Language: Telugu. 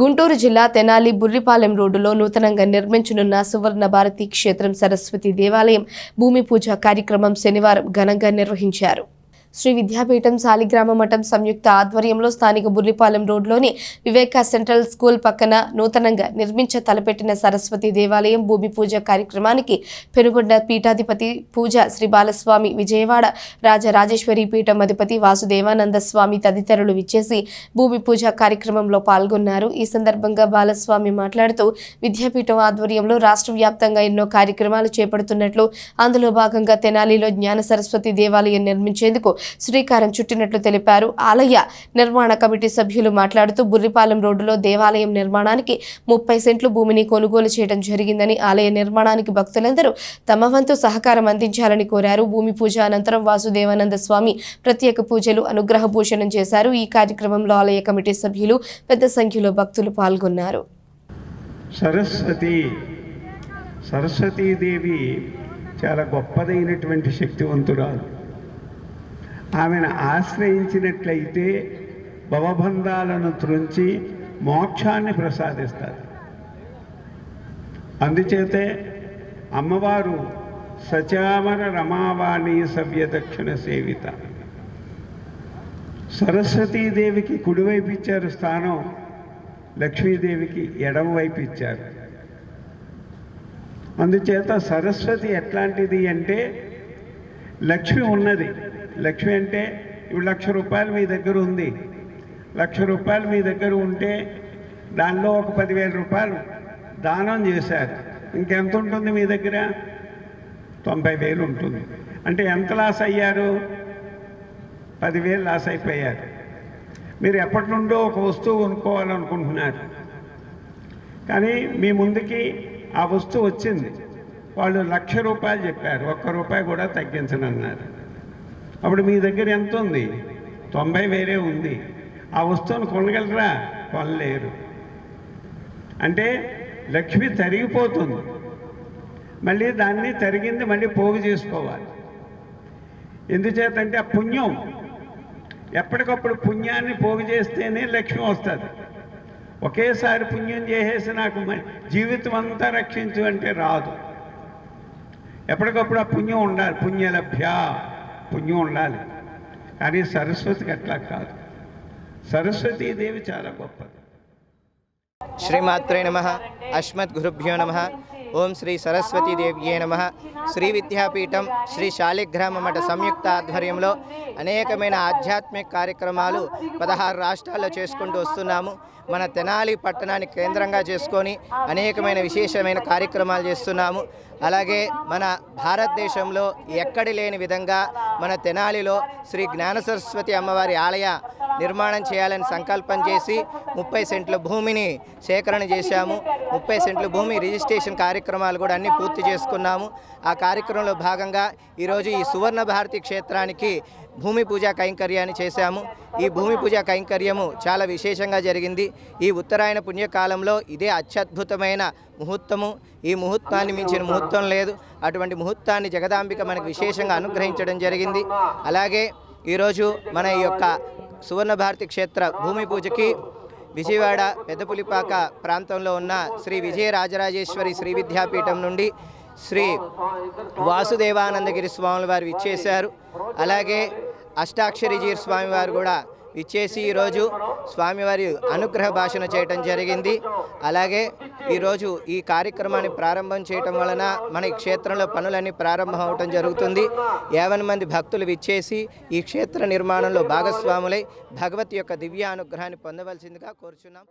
గుంటూరు జిల్లా తెనాలి బుర్రిపాలెం రోడ్డులో నూతనంగా నిర్మించనున్న సువర్ణ భారతి క్షేత్రం సరస్వతి దేవాలయం భూమి పూజ కార్యక్రమం శనివారం ఘనంగా నిర్వహించారు. శ్రీ విద్యాపీఠం సాలిగ్రామ మఠం సంయుక్త ఆధ్వర్యంలో స్థానిక బుర్లిపాలెం రోడ్లోని వివేక సెంట్రల్ స్కూల్ పక్కన నూతనంగా నిర్మించ తలపెట్టిన సరస్వతి దేవాలయం భూమి పూజ కార్యక్రమానికి పెనుగొండ పీఠాధిపతి పూజ శ్రీ బాలస్వామి విజయవాడ రాజరాజేశ్వరి పీఠం అధిపతి వాసుదేవానంద స్వామి తదితరులు విచ్చేసి భూమి పూజ కార్యక్రమంలో పాల్గొన్నారు. ఈ సందర్భంగా బాలస్వామి మాట్లాడుతూ విద్యాపీఠం ఆధ్వర్యంలో రాష్ట్ర వ్యాప్తంగా ఎన్నో కార్యక్రమాలు చేపడుతున్నట్లు అందులో భాగంగా తెనాలిలో జ్ఞాన సరస్వతి దేవాలయం నిర్మించేందుకు శ్రీకారం చుట్టినట్లు తెలిపారు. ఆలయ నిర్మాణ కమిటీ సభ్యులు మాట్లాడుతూ బుర్రిపాలెం రోడ్డులో దేవాలయం నిర్మాణానికి ముప్పై సెంట్లు భూమిని కొనుగోలు చేయడం జరిగిందని ఆలయ నిర్మాణానికి భక్తులందరూ తమ వంతు సహకారం అందించాలని కోరారు. భూమి పూజ అనంతరం వాసుదేవానంద స్వామి ప్రత్యేక పూజలు అనుగ్రహ భూషణం చేశారు. ఈ కార్యక్రమంలో ఆలయ కమిటీ సభ్యులు పెద్ద సంఖ్యలో భక్తులు పాల్గొన్నారు. సరస్వతి సరస్వతీదేవి చాలా గొప్పదైనటువంటి శక్తివంతురాలు. ఆమెను ఆశ్రయించినట్లయితే భవబంధాలను త్రుంచి మోక్షాన్ని ప్రసాదిస్తారు. అందుచేతే అమ్మవారు సచామర రమావాణి సవ్యదక్షిణ సేవిత. సరస్వతీదేవికి కుడివైపు ఇచ్చారు స్థానం లక్ష్మీదేవికి ఎడమవైపు ఇచ్చారు. అందుచేత సరస్వతి ఎట్లాంటిది అంటే లక్ష్మి ఉన్నది. లక్ష్మి అంటే ఇప్పుడు లక్ష రూపాయలు మీ దగ్గర ఉంది. లక్ష రూపాయలు మీ దగ్గర ఉంటే దానిలో ఒక పదివేల రూపాయలు దానం చేశారు. ఇంకెంత ఉంటుంది మీ దగ్గర? తొంభై వేలు ఉంటుంది. అంటే ఎంత లాస్ అయ్యారు? పదివేలు లాస్ అయిపోయారు. మీరు ఎప్పటి నుండో ఒక వస్తువు కొనుక్కోవాలనుకుంటున్నారు. కానీ మీ ముందుకి ఆ వస్తువు వచ్చింది. వాళ్ళు లక్ష రూపాయలు చెప్పారు. ఒక్క రూపాయి కూడా తగ్గించనన్నారు. అప్పుడు మీ దగ్గర ఎంత ఉంది? తొంభై వేరే ఉంది. ఆ వస్తువును కొనగలరా? కొనలేరు. అంటే లక్ష్మి తరిగిపోతుంది. మళ్ళీ దాన్ని తరిగింది మళ్ళీ పోగు చేసుకోవాలి. ఎందుచేతంటే ఆ పుణ్యం ఎప్పటికప్పుడు పుణ్యాన్ని పోగు చేస్తేనే లక్ష్మి వస్తుంది. ఒకేసారి పుణ్యం చేసేసి నాకు మ- జీవితం అంతా రక్షించు అంటే రాదు. ఎప్పటికప్పుడు ఆ పుణ్యం ఉండాలి. పుణ్యలభ్య. పుణ్యం ఉండాలి. కానీ సరస్వతికి అట్లా కాదు. సరస్వతీదేవి చాలా గొప్పది. శ్రీమాత్రే నమ. అస్మద్ గురుభ్యో నమ. ఓం శ్రీ సరస్వతీదేవ్యే నమ. శ్రీ విద్యాపీఠం శ్రీ శాలిగ్రామ మఠ సంయుక్త ఆధ్వర్యంలో అనేకమైన ఆధ్యాత్మిక కార్యక్రమాలు పదహారు రాష్ట్రాల్లో చేసుకుంటూ వస్తున్నాము. మన తెనాలి పట్టణాన్ని కేంద్రంగా చేసుకొని అనేకమైన విశేషమైన కార్యక్రమాలు చేస్తున్నాము. అలాగే మన భారతదేశంలో ఎక్కడి లేని విధంగా మన తెనాలిలో శ్రీ జ్ఞాన సరస్వతి అమ్మవారి ఆలయ నిర్మాణం చేయాలని సంకల్పం చేసి ముప్పై సెంట్ల భూమిని సేకరణ చేశాము. ముప్పై సెంట్ల భూమి రిజిస్ట్రేషన్ కార్యక్రమాలు కూడా అన్నీ పూర్తి చేసుకున్నాము. ఆ కార్యక్రమంలో భాగంగా ఈరోజు ఈ సువర్ణ భారతి క్షేత్రానికి భూమి పూజ కైంకర్యాన్ని చేశాము. ఈ భూమి పూజ కైంకర్యము చాలా విశేషంగా జరిగింది. ఈ ఉత్తరాయణ పుణ్యకాలంలో ఇదే అత్యద్భుతమైన ముహూర్తము. ఈ ముహూర్తాన్ని మించిన ముహూర్తం లేదు. అటువంటి ముహూర్తాన్ని జగదాంబిక మనకు విశేషంగా అనుగ్రహించడం జరిగింది. అలాగే ఈరోజు మన ఈ యొక్క సువర్ణ భారతి క్షేత్ర భూమి పూజకి విజయవాడ పెద్దపులిపాక ప్రాంతంలో ఉన్న శ్రీ విజయ రాజరాజేశ్వరి శ్రీ విద్యాపీఠం నుండి శ్రీ వాసుదేవానందగిరి స్వాముల వారు ఇచ్చేశారు అలాగే అష్టాక్షరిజీర్ స్వామివారు కూడా ఇచ్చేసి ఈరోజు స్వామివారి అనుగ్రహ భాషణ చేయటం జరిగింది. అలాగే ఈరోజు ఈ కార్యక్రమాన్ని ప్రారంభం చేయటం వలన మన ఈ క్షేత్రంలో పనులన్నీ ప్రారంభం అవటం జరుగుతుంది. యావన్ మంది భక్తులు విచ్చేసి ఈ క్షేత్ర నిర్మాణంలో భాగస్వాములై భగవతి యొక్క దివ్య అనుగ్రహాన్ని పొందవలసిందిగా కోరుచున్నాం.